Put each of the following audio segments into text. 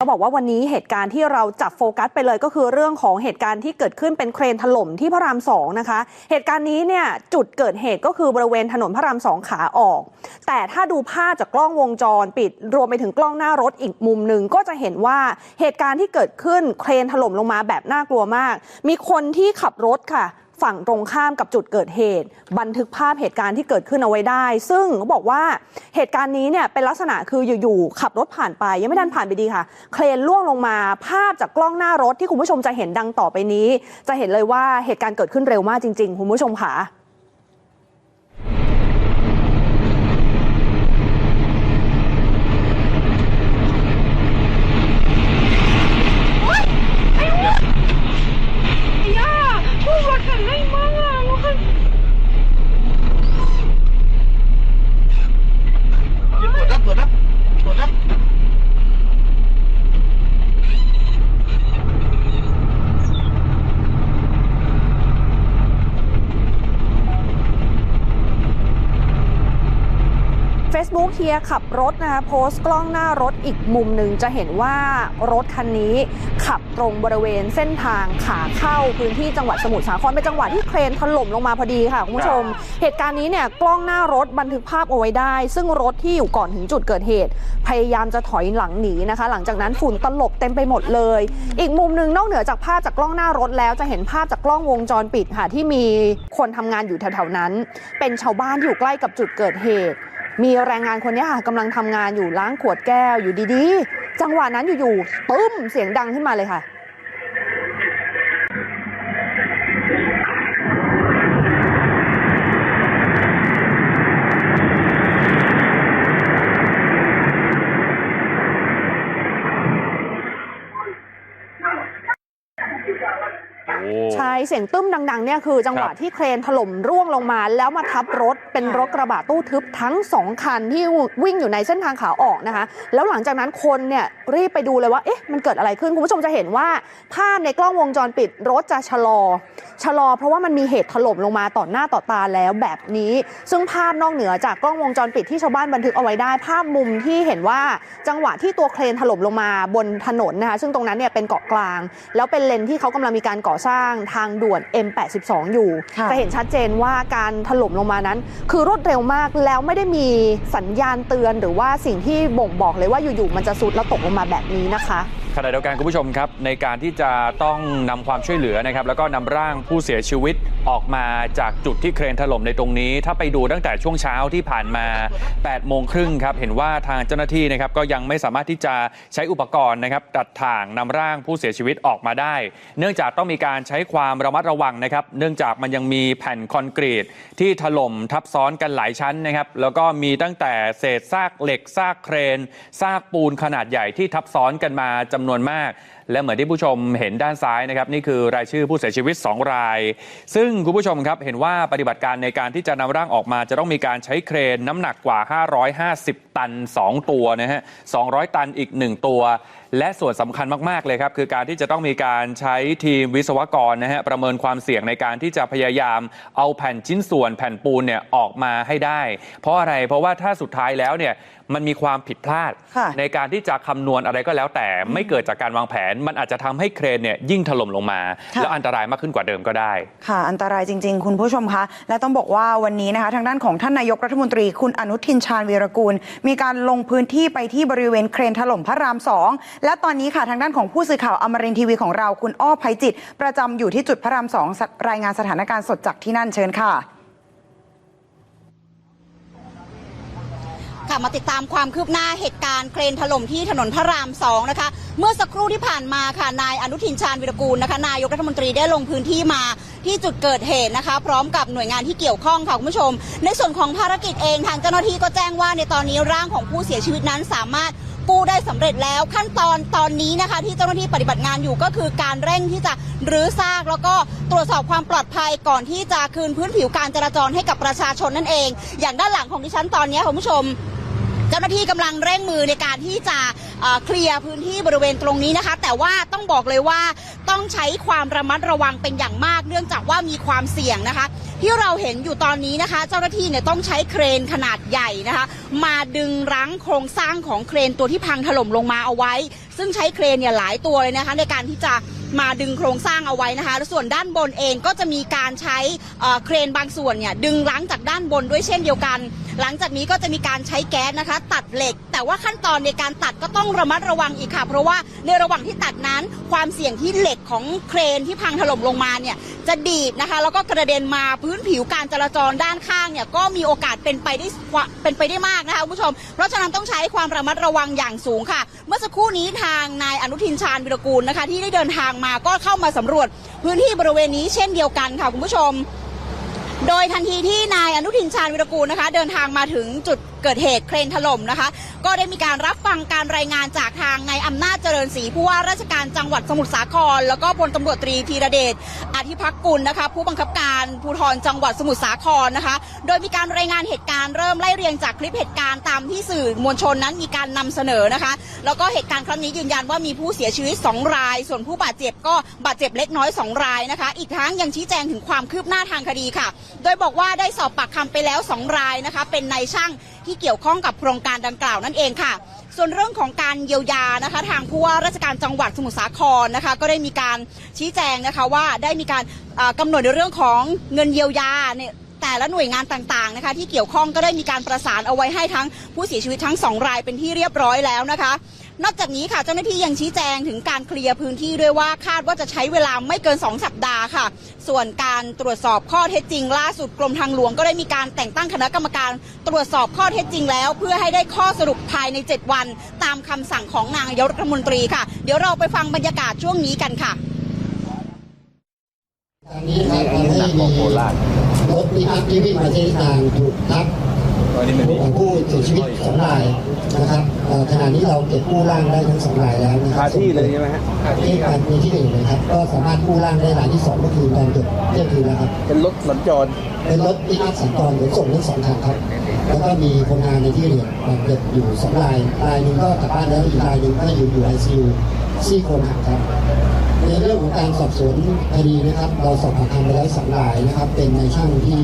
ก็บอกว่าวันนี้เหตุการณ์ที่เราจับโฟกัสไปเลยก็คือเรื่องของเหตุการณ์ที่เกิดขึ้นเป็นเครนถล่มที่พระรามสองนะคะ เหตุการณ์นี้เนี่ยจุดเกิดเหตุก็คือบริเวณถนนพระรามสองขาออก แต่ถ้าดูภาพจากกล้องวงจรปิด รวมไปถึงกล้องหน้ารถอีกมุมหนึ่งก็จะเห็นว่าเหตุการณ์ที่เกิดขึ้นเครนถล่มลงมาแบบน่ากลัวมาก มีคนที่ขับรถค่ะ ฝั่งตรงข้ามกับจุดเกิดเหตุ บันทึกภาพเหตุการณ์ที่เกิดขึ้นเอาไว้ได้ ซึ่งเขาบอกว่าเหตุการณ์นี้เนี่ยเป็นลักษณะคืออยู่ๆขับรถผ่านไป ยังไม่ทันผ่านไปดีค่ะ เครนล่วงลงมาภาพจากกล้องหน้ารถที่คุณผู้ชมจะเห็นดังต่อไปนี้ จะเห็นเลยว่าเหตุการณ์เกิดขึ้นเร็วมากจริง ๆ คุณผู้ชมค่ะ ย่าพวกรถคันเร่งมากอะรถคัน ยืนตรวจนะตรวจนะตรวจนะ กเฮียขับรถนะคะโพสต์กล้องหน้ารถอีกมุมหนึ่งจะเห็นว่ารถคันนี้ขับตรงบริเวณเส้นทางขาเข้าพื้นที่จังหวัดสมุทรสาครเป็นจังหวะที่เครนถล่มลงมาพอดีค่ะคุณผู้ชม เหตุการณ์นี้เนี่ยกล้องหน้ารถบันทึกภาพเอาไว้ได้ ซึ่งรถที่อยู่ก่อนถึงจุดเกิดเหตุ พยายามจะถอยหลังหนีนะคะ หลังจากนั้นฝุ่นตลบเต็มไปหมดเลย อีกมุมหนึ่งนอกเหนือจากภาพจากกล้องหน้ารถแล้วจะเห็นภาพจากกล้องวงจรปิดค่ะที่มีคนทำงานอยู่แถวๆนั้น เป็นชาวบ้านที่อยู่ใกล้กับจุดเกิดเหตุ มีแรงงานคนนี้ค่ะกำลังทำงานอยู่ล้างขวดแก้วอยู่ดีๆ จังหวะนั้นอยู่ๆปึ้มเสียงดังขึ้นมาเลยค่ะ เสียงตึ้มดังๆเนี่ยคือจังหวะครับที่เครนถล่มร่วงลงมา แล้วมาทับรถเป็นรถกระบะตู้ทึบทั้งสองคันที่วิ่งอยู่ในเส้นทางขาออกนะคะ แล้วหลังจากนั้นคนเนี่ยรีบไปดูเลยว่าเอ๊ะมันเกิดอะไรขึ้น คุณผู้ชมจะเห็นว่าภาพในกล้องวงจรปิดรถจะชะลอ ชะลอ เพราะว่ามันมีเหตุถล่มลงมาต่อหน้าต่อตาแล้วแบบนี้ ซึ่งภาพนอกเหนือจากกล้องวงจรปิดที่ชาวบ้านบันทึกเอาไว้ได้ ภาพมุมที่เห็นว่าจังหวะที่ตัวเครนถล่มลงมาบนถนนนะคะซึ่งตรงนั้นเนี่ยเป็นเกาะกลาง แล้วเป็นเลนที่เขากำลังมีการก่อสร้างทางด่วน M82 อยู่ค่ะจะเห็นชัดเจนว่าการถล่มลงมานั้น คือรวดเร็วมากแล้วไม่ได้มีสัญญาณเตือน หรือว่าสิ่งที่บ่งบอกเลยว่าอยู่ๆมันจะสุดแล้วตกลงมาแบบนี้นะคะขณะเดียวกันคุณผู้ชมครับ ในการที่จะต้องนำความช่วยเหลือนะครับ แล้วก็นำร่างผู้เสียชีวิตออกมาจากจุดที่เครนถล่มในตรงนี้ ถ้าไปดูตั้งแต่ช่วงเช้าที่ผ่านมา8โมงครึ่งครับ เห็นว่าทางเจ้าหน้าที่นะครับก็ยังไม่สามารถที่จะใช้อุปกรณ์นะครับตัดถ่างนำร่างผู้เสียชีวิตออกมาได้ เนื่องจากต้องมีการใช้ความระมัดระวังนะครับ เนื่องจากมันยังมีแผ่นคอนกรีตที่ถล่มทับซ้อนกันหลายชั้นนะครับ แล้วก็มีตั้งแต่เศษซากเหล็กซากเครนซากปูนขนาดใหญ่ที่ทับซ้อนกันมาจำนวนมาก และเหมือนที่ผู้ชมเห็นด้านซ้ายนะครับนี่คือรายชื่อผู้เสียชีวิต 2 ราย ซึ่งคุณผู้ชมครับเห็นว่าปฏิบัติการในการที่จะนำร่างออกมาจะต้องมีการใช้เครนน้ำหนักกว่า 550 ตัน 2 ตัวนะฮะ 200 ตันอีก 1 ตัว และส่วนสำคัญมาก ๆ เลยครับ คือการที่จะต้องมีการใช้ทีมวิศวกรนะฮะประเมินความเสี่ยงในการที่จะพยายามเอาแผ่นชิ้นส่วนแผ่นปูนเนี่ยออกมาให้ได้ เพราะอะไรเพราะว่าถ้าสุดท้ายแล้วเนี่ย มันมีความผิดพลาด ค่ะในการที่จะคำนวณอะไรก็แล้วแต่ไม่เกิดจากการวางแผน มันอาจจะทำให้เครนเนี่ยยิ่งถล่มลงมา ค่ะ แล้วอันตรายมากขึ้นกว่าเดิมก็ได้ ค่ะ อันตรายจริง ๆ คุณผู้ชมคะ และต้องบอกว่าวันนี้นะคะ ทางด้านของท่านนายกรัฐมนตรี คุณอนุทินชาญวีรกูล มีการลงพื้นที่ไปที่บริเวณเครนถล่มพระรามสองและตอนนี้ค่ะทางด้านของผู้สื่อข่าวอมรินทร์ทีวีของเราคุณอ้อภัยจิต ประจำอยู่ที่จุดพระรามสองรายงานสถานการณ์สดจากที่นั่นเชิญค่ะ ค่ะมาติดตามความคืบหน้าเหตุการณ์เครนถล่มที่ถนนพระรามสองนะคะ เมื่อสักครู่ที่ผ่านมาค่ะนายอนุทินชาญวิรกูลนะคะนายกรัฐมนตรีได้ลงพื้นที่มาที่จุดเกิดเหตุนะคะ พร้อมกับหน่วยงานที่เกี่ยวข้องค่ะคุณผู้ชม ในส่วนของภารกิจเองทางเจ้าหน้าที่ก็แจ้งว่าในตอนนี้ร่างของผู้เสียชีวิตนั้นสามารถกู้ได้สำเร็จแล้วขั้นตอนตอนนี้นะคะ ที่เจ้าหน้าที่ปฏิบัติงานอยู่ก็คือการเร่งที่จะรื้อซากแล้วก็ตรวจสอบความปลอดภัยก่อนที่จะคืนพื้นผิวการจราจรให้กับประชาชนนั่นเอง อย่างด้านหลังของดิฉันตอนนี้คุณผู้ชม เจ้าหน้าที่กำลังเร่งมือในการที่จะเอ่อเคลียร์พื้นที่บริเวณตรงนี้นะคะ แต่ว่าต้องบอกเลยว่าต้องใช้ความระมัดระวังเป็นอย่างมาก เนื่องจากว่ามีความเสี่ยงนะคะ ที่เราเห็นอยู่ตอนนี้นะคะ เจ้าหน้าที่เนี่ยต้องใช้เครนขนาดใหญ่นะคะ มาดึงรั้งโครงสร้างของเครนตัวที่พังถล่มลงมาเอาไว้ ซึ่งใช้เครนเนี่ยหลายตัวเลยนะคะ ในการที่จะ มาดึงโครงสร้างเอาไว้นะคะส่วนด้านบนเองก็จะมีการใช้เเครนบางส่วนเนี่ยดึงรั้งจากด้านบนด้วยเช่นเดียวกัน หลังจากนี้ก็จะมีการใช้แก๊สนะคะ ตัดเหล็ก แต่ว่าขั้นตอนในการตัดก็ต้องระมัดระวังอีกค่ะ เพราะว่าในระหว่างที่ตัดนั้น ความเสี่ยงที่เหล็กของเครนที่พังถล่มลงมาเนี่ยจะดีดนะคะ แล้วก็กระเด็นมาพื้นผิวการจราจรด้านข้างเนี่ยก็มีโอกาสเป็นไปได้เป็นไปได้มากนะคะคุณผู้ชม เพราะฉะนั้นต้องใช้ความระมัดระวังอย่างสูงค่ะ เมื่อสักครู่นี้ทางนายอนุทินชาญวิรกูลนะคะที่ได้เดินทางมาก็เข้ามาสำรวจพื้นที่บริเวณนี้เช่นเดียวกันค่ะคุณผู้ชม โดยทันทีที่นายอนุทินชาญวิรกูลนะคะ เดินทางมาถึงจุดเกิดเหตุเครนถล่มนะคะ ก็ได้มีการรับฟังการรายงานจากทางนายอำนาจเจริญศรีผู้ว่าราชการจังหวัดสมุทรสาคร แล้วก็พลตำรวจตรีธีรเดชอธิพักกุลนะคะ ผู้บังคับการภูธรจังหวัดสมุทรสาครนะคะ โดยมีการรายงานเหตุการณ์เริ่มไล่เรียงจากคลิปเหตุการณ์ตามที่สื่อมวลชนนั้นมีการนำเสนอนะคะ แล้วก็เหตุการณ์ครั้งนี้ยืนยันว่ามีผู้เสียชีวิต 2 ราย ส่วนผู้บาดเจ็บก็บาดเจ็บเล็กน้อย 2 รายนะคะ อีกทั้งยังชี้แจงถึงความคืบหน้าทางคดีค่ะโดยบอกว่าได้สอบปากคำไปแล้ว2รายนะคะ เป็นนายช่างที่เกี่ยวข้องกับโครงการดังกล่าวนั่นเองค่ะ ส่วนเรื่องของการเยียวยานะคะ ทางผู้ว่าราชการจังหวัดสมุทรสาครนะคะ ก็ได้มีการชี้แจงนะคะว่าได้มีการเอ่อกำหนดในเรื่องของเงินเยียวยาเนี่ยแต่ละหน่วยงานต่างๆนะคะ ที่เกี่ยวข้องก็ได้มีการประสานเอาไว้ให้ทั้งผู้เสียชีวิตทั้งสองรายเป็นที่เรียบร้อยแล้วนะคะ นอกจากนี้ค่ะเจ้าหน้าที่ยังชี้แจงถึงการเคลียร์พื้นที่ด้วยว่าคาดว่าจะใช้เวลาไม่เกิน 2 สัปดาห์ค่ะ ส่วนการตรวจสอบข้อเท็จจริง ล่าสุดกรมทางหลวงก็ได้มีการแต่งตั้งคณะกรรมการตรวจสอบข้อเท็จจริงแล้ว เพื่อให้ได้ข้อสรุปภายใน 7 วัน ตามคำสั่งของนางยกรัฐมนตรีค่ะ เดี๋ยวเราไปฟังบรรยากาศช่วงนี้กันค่ะนนี้ครับทำให้มีรถปิกอัพที่วิ่งมาเส้นทางถูกทับ ของผู้เสียชีวิตสองรายนะครับเอ่อขณะนี้เราเก็บกู้ร่างได้ทั้งสองรายแล้วนะครัคาบที่เลยใช่ไหมฮะที่การมีที่หนึ่งเลยครับ ก็สามารถกู้ร่างได้รายที่สองก็คือตอนเกือบเที่ยงคืนแล้วครับ เป็นรถสัญจร เป็นรถปิกอัพสัญจรขนส่งทั้งสองคันครับ แล้วก็มีคนงานในที่เรียนบาดเจ็บอยู่สองรายรายหนึ่งก็กลับบ้านแล้วอีกรายหนึ่งก็อยู่อยู่ไอซียูซี่โครงหักครับในเรื่องของการสอบสวนคดีนะครับ เราสอบปากคำไปแล้วสองรายนะครับ เป็นในายช่างที่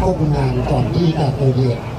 ควบคุมงานก่อนที่จะเกิดเหตุเอ่อ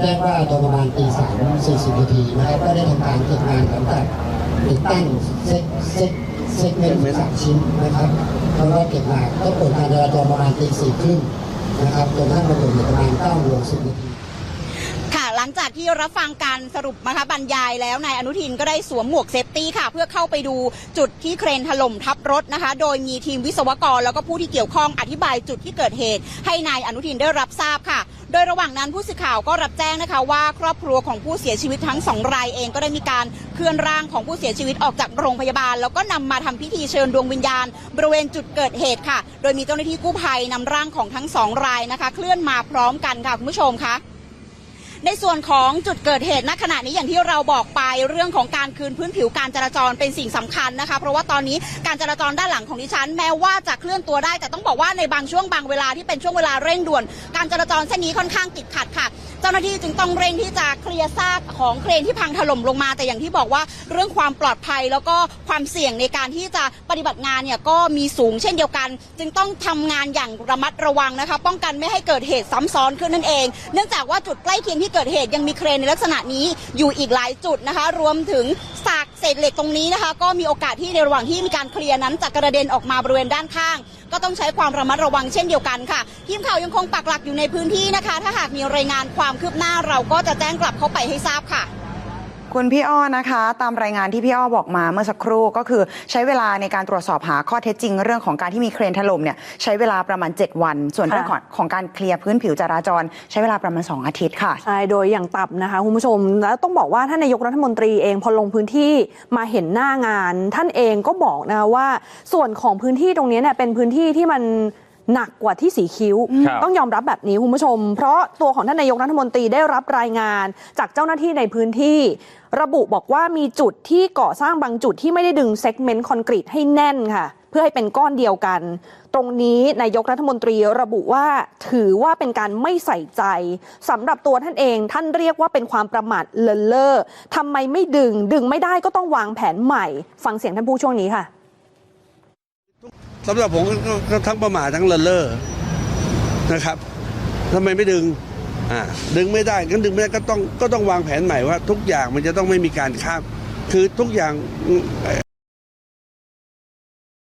แจ้งว่าตอนประมาณตีสามสี่สิบนาทีนะครับก็ได้ทำการเก็บงานหลังจากติดตั้งเซ็ตเซ็ตเซ็ตเมนต์สามชิ้นนะครับแล้วก็เก็บงานก็เปิดการจราจรประมาณตีสี่ครึ่งนะครับจนทั้งมาเกิดเหตุประมาณเก้าโมงสิบนาที จากที่รับฟังการสรุปนะคะบรรยายแล้วนายอนุทินก็ได้สวมหมวกเซฟตี้ค่ะ เพื่อเข้าไปดูจุดที่เครนถล่มทับรถนะคะ โดยมีทีมวิศวกร แล้วก็ผู้ที่เกี่ยวข้องอธิบายจุดที่เกิดเหตุ ให้นายอนุทินได้รับทราบค่ะ โดยระหว่างนั้นผู้สื่อข่าวก็รับแจ้งนะคะ ว่าครอบครัวของผู้เสียชีวิตทั้งสองรายเองก็ได้มีการเคลื่อนร่างของผู้เสียชีวิตออกจากโรงพยาบาล แล้วก็นำมาทำพิธีเชิญดวงวิญญาณ บริเวณจุดเกิดเหตุค่ะ โดยมีเจ้าหน้าที่กู้ภัยนำร่างของทั้งสองรายนะคะ เคลื่อนมาพร้อมกันค่ะคุณผู้ชมคะ ในส่วนของจุดเกิดเหตุณขณะนี้อย่างที่เราบอกไปเรื่องของการคืนพื้นผิวการจราจรเป็นสิ่งสำคัญนะคะ เพราะว่าตอนนี้การจราจรด้านหลังของดิฉัน แม้ว่าจะเคลื่อนตัวได้แต่ต้องบอกว่าในบางช่วงบางเวลาที่เป็นช่วงเวลาเร่งด่วน การจราจรเส้นนี้ค่อนข้างติดขัดค่ะ เจ้าหน้าที่จึงต้องเร่งที่จะเคลียร์ซากของเครนที่พังถล่มลงมา แต่อย่างที่บอกว่าเรื่องความปลอดภัยแล้วก็ความเสี่ยงในการที่จะปฏิบัติงานเนี่ยก็มีสูงเช่นเดียวกัน จึงต้องทำงานอย่างระมัดระวังนะคะ ป้องกันไม่ให้เกิดเหตุซ้ำซ้อนขึ้นนั่นเอง เนื่องจากว่าจุดใกล้เคียงที่เกิดเหตุยังมีเครนในลักษณะนี้อยู่อีกหลายจุดนะคะ รวมถึง เศษเหล็กตรงนี้นะคะ ก็มีโอกาสที่ในระหว่างที่มีการเคลียร์นั้นจะกระเด็นออกมาบริเวณด้านข้าง ก็ต้องใช้ความระมัดระวังเช่นเดียวกันค่ะทีมข่าวยังคงปักหลักอยู่ในพื้นที่นะคะ ถ้าหากมีรายงานความคืบหน้าเราก็จะแจ้งกลับเข้าไปให้ทราบค่ะ คุณพี่อ้อนะคะ ตามรายงานที่พี่อ้อบอกมาเมื่อสักครู่ก็คือใช้เวลาในการตรวจสอบหาข้อเท็จจริง เรื่องของการที่มีเครนถล่มเนี่ยใช้เวลาประมาณ 7 วัน ส่วนค่ะเรื่องของของการเคลียร์พื้นผิวจราจร ใช้เวลาประมาณ 2 อาทิตย์ค่ะใช่โดยอย่างต่ำนะคะคุณผู้ชม แล้วต้องบอกว่าท่านนายกรัฐมนตรีเองพอลงพื้นที่มาเห็นหน้างาน ท่านเองก็บอกนะคะว่า ส่วนของพื้นที่ตรงนี้เนี่ยเป็นพื้นที่ที่มัน หนักกว่าที่สีคิ้ว ครับ ต้องยอมรับแบบนี้คุณผู้ชม เพราะตัวของท่านนายกรัฐมนตรีได้รับรายงาน จากเจ้าหน้าที่ในพื้นที่ ระบุบอกว่ามีจุดที่ก่อสร้างบางจุดที่ไม่ได้ดึงเซกเมนต์คอนกรีตให้แน่นค่ะ เพื่อให้เป็นก้อนเดียวกัน ตรงนี้นายกรัฐมนตรีระบุว่าถือว่าเป็นการไม่ใส่ใจสำหรับตัวท่านเองท่านเรียกว่าเป็นความประมาทเลินเล่อทำไมไม่ดึงดึงไม่ได้ก็ต้องวางแผนใหม่ ฟังเสียงท่านผู้ช่วงนี้ค่ะ สำหรับผมก็ทั้งประมาททั้งเลินเล่อนะครับทำไมไม่ดึงอ่าดึงไม่ได้ก็ดึงไม่ได้ก็ต้องก็ต้องวางแผนใหม่ว่า ทุกอย่างมันจะต้องไม่มีการข้ามคือทุกอย่าง